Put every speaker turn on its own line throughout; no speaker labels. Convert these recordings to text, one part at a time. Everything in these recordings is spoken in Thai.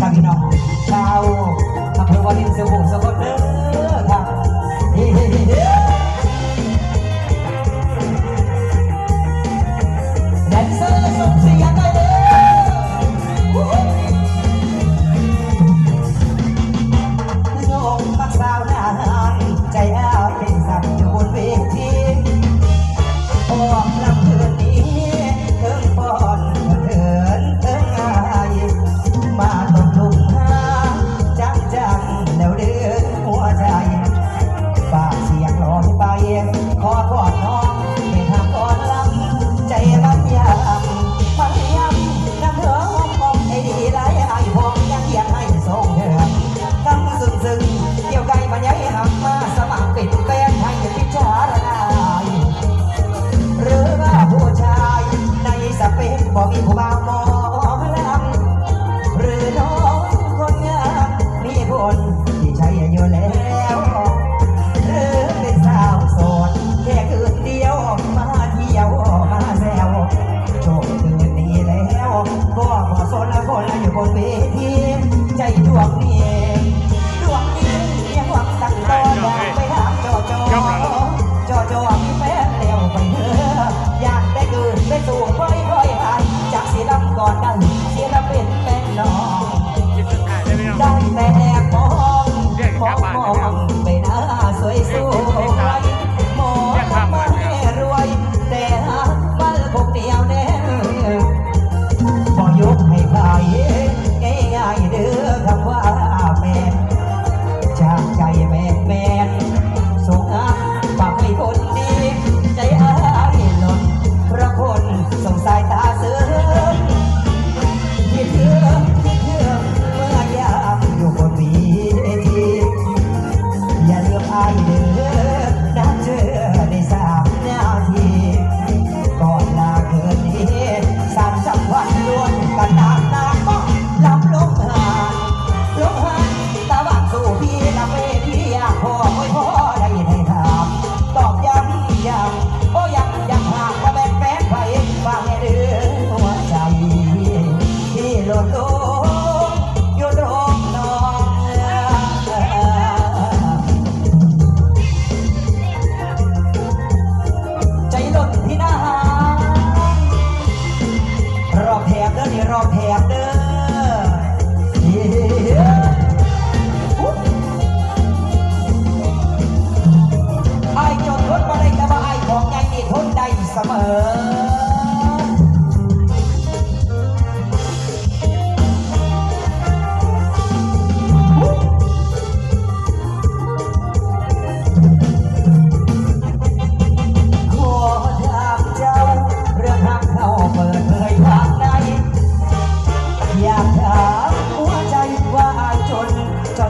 ทางน้องเช้าทำเพื่อวัรินเสือบุสกลเด้อครับเฮ้เฮ้เฮ้แดนเซอร์ส่งเสียงหน่อย ไอ้จนทนบ่ได้แต่ไอ้ของใหญ่นี่ทนได้เสมอ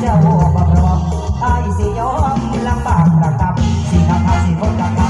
เจ้าบ่พร้อมไอ้สิยอมลำบากระดับสิหาทางสิคนกับ